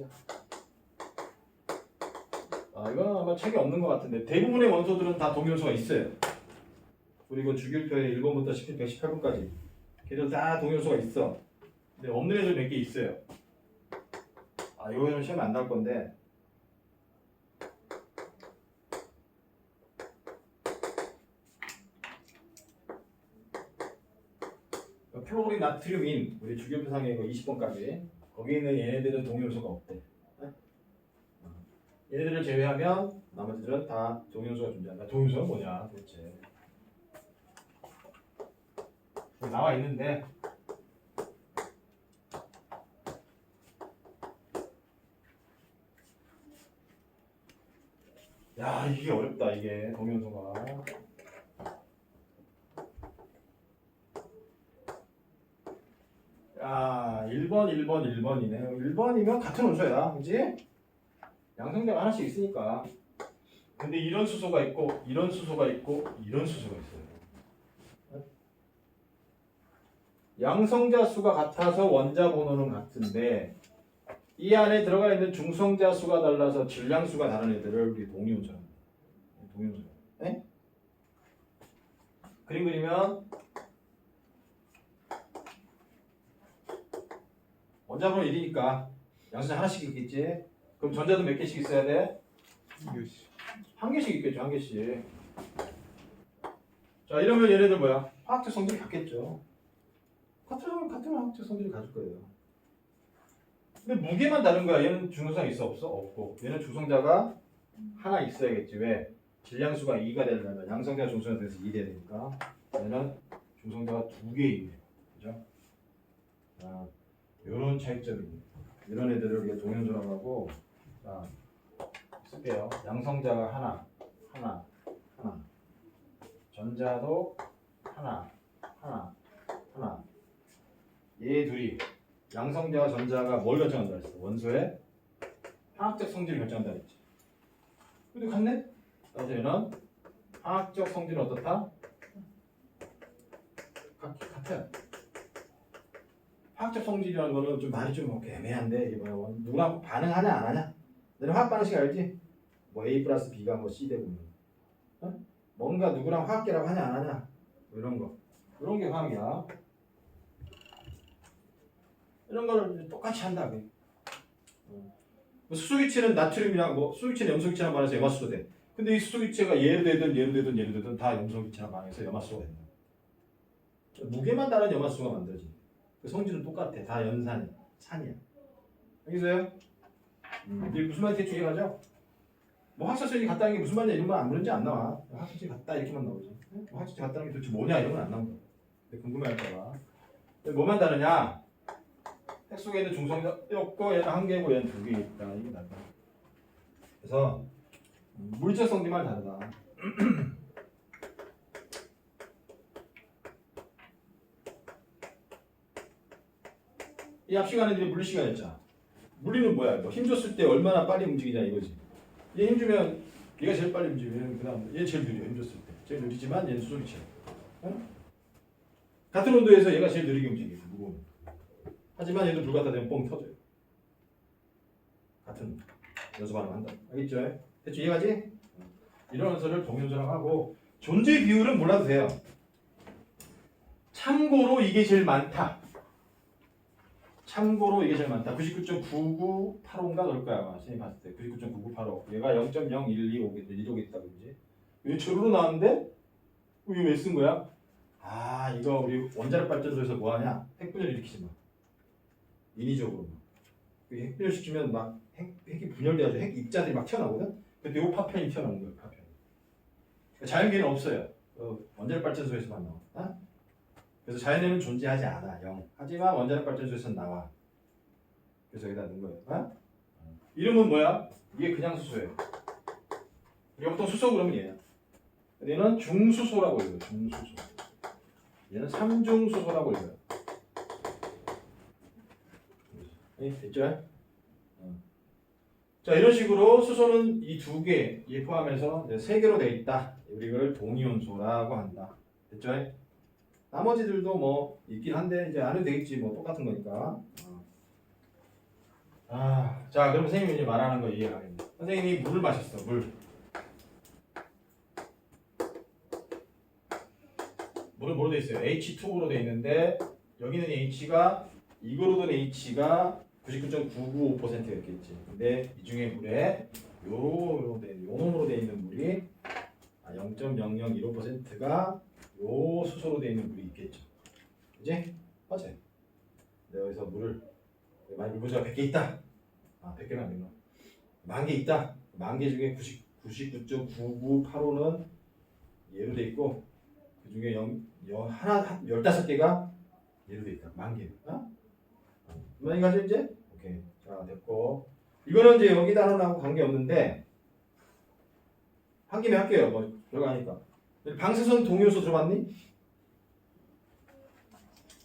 치자. 아 이건 아마 책이 없는 것 같은데 대부분의 원소들은 다 동요소가 있어요. 그리고 주기율표에 1번부터 10, 118번까지 걔들 다 동요소가 있어. 근데 없는 애들 몇 개 있어요. 아 이거는 시험에 안 나올 건데 플로린 나트륨인 우리 주기율표상의 그 20번까지 거기 있는 얘네들은 동요소가 없대. 네? 어. 얘네들을 제외하면 나머지들은 다 동요소가 존재한다. 동요소가 뭐냐 도대체? 나와 있는데 야 이게 어렵다 이게 동요소가 야 1번 1번 1번이네. 1번이면 같은 원소야. 그지? 양성자가 하나씩 있으니까. 근데 이런 수소가 있고 이런 수소가 있고 이런 수소가 있어요. 양성자 수가 같아서 원자 번호는 같은데 이 안에 들어가 있는 중성자 수가 달라서 질량 수가 다른 애들을 우리 동위원소라 동위원소. 네? 그림 그리면 원자 번호 1이니까 양성자 하나씩 있겠지? 그럼 전자도 몇 개씩 있어야 돼? 한 개씩. 있겠죠 한 개씩. 자 이러면 얘네들 뭐야? 화학적 성질이 같겠죠. 같은 같은 화학적 성질을 가질 거예요. 근데 무게만 다른 거야. 얘는 중성자 있어? 없어? 없고. 얘는 중성자가 하나 있어야겠지. 왜? 질량수가 2가 되려면 양성자 중성자 돼서 2 돼야 되니까. 얘는 중성자가 두 개 있네. 그죠? 자 요런 차이점이 있네 이런 애들을 우리가 동연소라고 하고 자 쓸게요. 양성자가 하나, 하나, 하나. 전자도 하나, 하나, 하나. 얘 둘이 양성자와 전자가 뭘 결정한다 했어? 원소의 화학적 성질을 결정한다 했지. 근데 같네? 얘는 화학적 성질은 어떻다? 같, 같아. 화학적 성질이라는 거는 좀 말이 좀 애매한데 이게 뭐야? 누구랑 반응하냐 안 하냐? 너는 화학 반응식 알지? 뭐 A 플러스 B가 뭐 C 되고 어? 뭔가 누구랑 화학계라고 하냐 안 하냐 뭐 이런 거 이런 게 화학이야 이런 거를 똑같이 한다 그게. 어. 뭐 수소기체는 나트륨이랑 뭐 수소기체는 염소기체랑 반해서 염화수소 돼 근데 이 수소기체가 얘로 되든 얘로 되든 얘로 되든 다 염소기체랑 반해서 염화수소가 된다 무게만 다른 염화수소가 만들어지 그 성질은 똑같아 다 연산이야 산이야 알겠어요? 음, 이게 무슨 말인지 이해가죠? 뭐 학사성이 같다는 게 무슨 말이냐 이런 거안 물은지 안 나와. 학사성이 같다 이렇게만 나오지. 뭐 학사성이 같다는 게 도대체 뭐냐 이런 건 안 나온다. 근데 궁금해할까봐. 뭐만 다르냐? 핵 속에 있는 중성자였고 얘는 한 개고 얘는 두 개 있다. 이게 다르다. 그래서 음, 물질 성질만 다르다. 이 앞 시간에 물리 시간이었잖아. 물리는 뭐야? 뭐 힘줬을 때 얼마나 빨리 움직이냐 이거지. 얘 힘주면 얘가 제일 빨리 움직이면 그다음 얘 제일 느려 힘줬을 때. 제일 느리지만 얘는 수소리체. 어? 같은 온도에서 얘가 제일 느리게 움직여 무거운. 하지만 얘도 불 갖다 대면 뻥 터져요. 같은 연습 반응 한다. 알겠죠? 대충 이해가지? 이런 원소를 동연소라고 하고 존재 비율은 몰라도 돼요. 참고로 이게 제일 많다. 참고로 이게 제일 많다. 99.9985인가 그럴 거야 아마 선생님 봤을 때 99.9985 얘가 0.0125겠지 1호겠다 그지? 이거 제로로 나왔는데 이거 왜 쓴 거야? 아 이거 우리 원자력 발전소에서 뭐 하냐? 핵분열 일으키지 마. 인위적으로. 그 핵분열 시키면 막 핵, 핵이 분열돼가지고 핵 입자들이 막 튀어나오거든. 근데 요 파편이 튀어나오는 거예요 파편. 자연계는 없어요. 어, 원자력 발전소에서만 나와. 어? 그래서 자연에는 존재하지 않아 영. 하지만 원자력 발전소에서는 나와. 그래서 여기다 넣은 거예요. 어? 이름은 뭐야? 이게 그냥 수소예요. 우리가 보통 수소 그러면 얘야. 얘는 중수소라고 읽어요. 중수소. 얘는 삼중수소라고 읽어요. 네, 됐죠? 어. 자 이런 식으로 수소는 이 두 개, 이 포함해서 세 개로 돼 있다. 우리 이걸 동이온소라고 한다. 됐죠? 나머지들도 뭐 있긴 한데 이제 안 해도 되겠지 뭐 똑같은 거니까 어. 아, 자, 그럼 선생님이 이제 말하는 거 이해가겠네. 선생님이 물을 마셨어, 물. 물은 뭐로 돼 있어요? H2로 돼 있는데 여기는 H가 이거로 된 H가 99.995%였겠지. 근데 이 중에 물에 요로 된, 요 놈으로 돼 있는 물이 아, 0.0015%가 요 수소로 돼 있는 물이 있겠죠. 그지? 맞지? 내가 여기서 물을 만약 물부자가 100개 있다. 아, 100개는 안 되나? 만개 있다. 만 개 중에 90, 99.9985는 얘로 돼 있고 그 중에 0, 영 하나 한 15개가 얘로 돼 있다. 만 개. 어? 많이 가죠 이제? 오케이. 자, 됐고. 이거는 이제 여기다 하나하고 관계 없는데 한 김에 할게요. 뭐 별거 아니까. 방사선 동요소 들어봤니?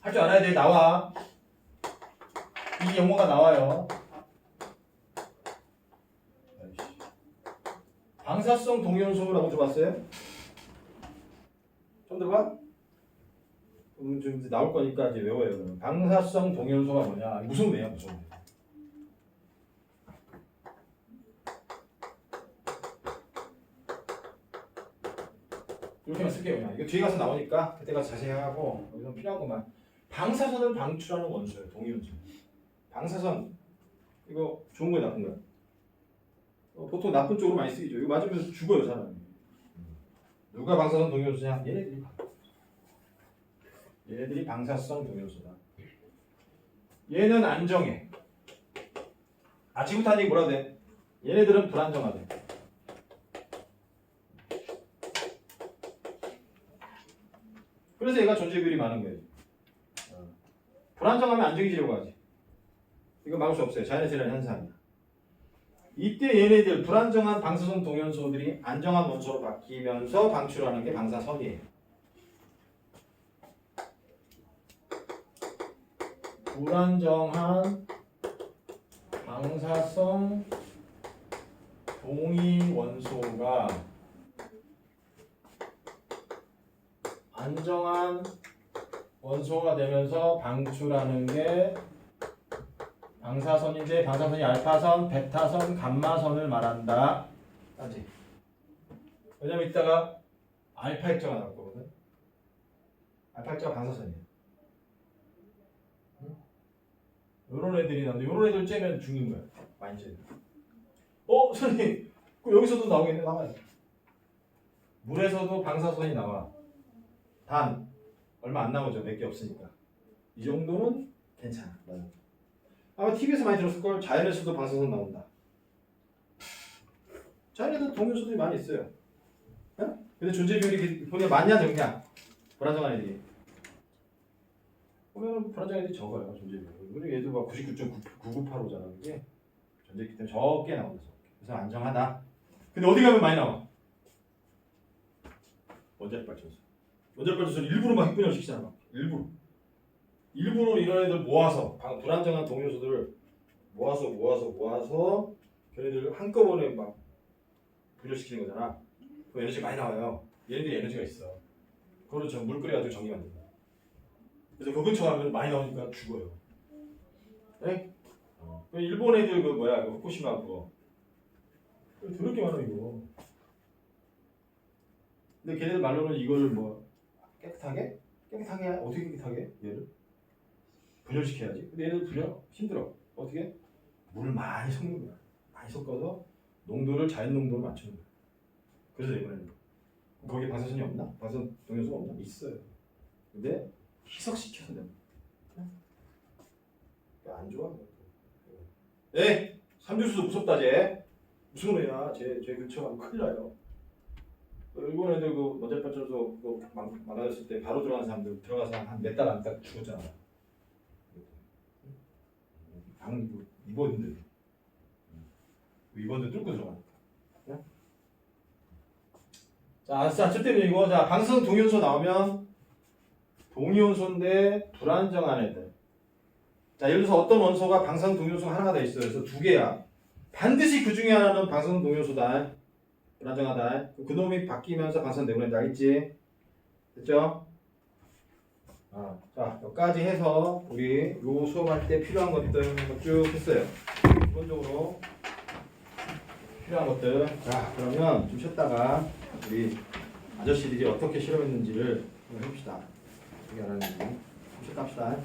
할 줄 알아야 돼. 나와. 이 용어가 나와요. 방사성 동연소라고 들어봤어요? 처음 들어봐? 그럼 좀 이제 나올 거니까 이제 외워요. 그러면. 방사성 동연소가 뭐냐? 무슨 매야 무슨 매? 이렇게만 쓸게요. 그냥. 이거 뒤에 가서 나오니까 그때 가서 자세히 하고 여기서 필요한 것만. 방사선을 방출하는 원소예요. 동위원소. 방사선 이거 좋은 거야 나쁜 거야? 어, 보통 나쁜 쪽으로 많이 쓰이죠. 이거 맞으면 죽어요 사람이. 누가 방사선 동위원소냐? 얘네들이. 얘네들이 방사성 동위원소다. 얘는 안정해. 아침부터 한 얘기 뭐라 돼? 얘네들은 불안정하대. 그래서 얘가 존재 비율이 많은 거예요. 어. 불안정하면 안정해지려고 하지. 이거 막을 수 없어요. 일어나는 현상이야. 이때 얘네들 불안정한 방사선 동연소들이 안정한 원소로 바뀌면서 방출하는 게 방사선이에요. 불안정한 방사성 동위 원소가 안정한 원소가 되면서 방출하는 게 방사선인데 방사선이 알파선, 베타선, 감마선을 말한다. 알지? 왜냐면 이따가 알파 입자가 나올 거거든. 알파 입자가 방사선이야. 응? 요런 애들이 나오는데 요런 애들 째면 죽는 거야. 많이 째면. 어, 선생님. 그럼 여기서도 나오겠네. 나와요. 물에서도 방사선이 나와. 단 얼마 안 나오죠. 몇 개 없으니까. 이 정도는 괜찮아. 나는. 아마 TV에서 많이 들었을 걸 자연에서도 방사선 나온다. 자연에도 동요소들이 많이 있어요. 어? 근데 존재 비율이 보니까 많냐 적냐? 불안정한 애들이. 보면 불안정한 애들이 적어요 존재 비율. 우리 얘도 막 99.9985잖아 이게 존재기 때문에 적게. 적게. 그래서 안정하다. 근데 어디 가면 많이 나와? 원자력 발전소. 원자력 발전소는 일부러 막 핵분열 시키잖아. 막. 일부러. 일부러 이런 애들 모아서 방- 불안정한 동요소들을 모아서 모아서 모아서 걔네들 한꺼번에 막 분열시키는 거잖아. 그 에너지 많이 나와요. 얘네들이 에너지가 있어. 그거를 전물 끓여가지고 정리 만든다. 그래서 그 근처 가면 많이 나오니까 죽어요. 네? 어. 그 일본 애들 그 뭐야 그 후쿠시마 그거 더럽게 많아 이거. 근데 걔네들 말로는 이거를 뭐 깨끗하게 깨끗하게 어떻게 깨끗하게 얘를 분열시켜야지. 근데 얘들 분열 힘들어. 어떻게? 물을 많이 섞는 거야. 많이 섞어서 농도를 자연 농도로 맞추는 거야. 그래서 이번에는 거기 방사선이 없나? 방사선 동요소가 없나? 있어요. 근데 희석시켜서. 그러니까 안 좋아. 네, 삼주수 무섭다 쟤. 무슨 소리야? 쟤, 쟤 근처 가면 큰일 나요. 그 일본 애들 그 발전소 그 망- 망가졌을 때 바로 들어간 사람들 들어가서 한 몇 달 안 딱 죽었잖아. 방그 입원들 입원들 뚫고 들어가니까. 네? 자, 자, 어쨌든 이거 자 방사선 동위원소 나오면 동위원소인데 불안정한 애들. 자, 예를 들어서 어떤 원소가 방사선 동위원소가 하나가 돼 있어요. 그래서 두 개야. 반드시 그 중에 하나는 방사선 동위원소다. 불안정하다. 그 놈이 바뀌면서 방사선 내보낸다. 알겠지? 됐죠? 아, 자, 여기까지 해서 우리 요 수업할 때 필요한 것들 쭉 했어요. 기본적으로 필요한 것들. 자, 그러면 좀 쉬었다가 우리 아저씨들이 어떻게 실험했는지를 한번 해봅시다. 어떻게 알았는지. 좀 쉬었다 합시다.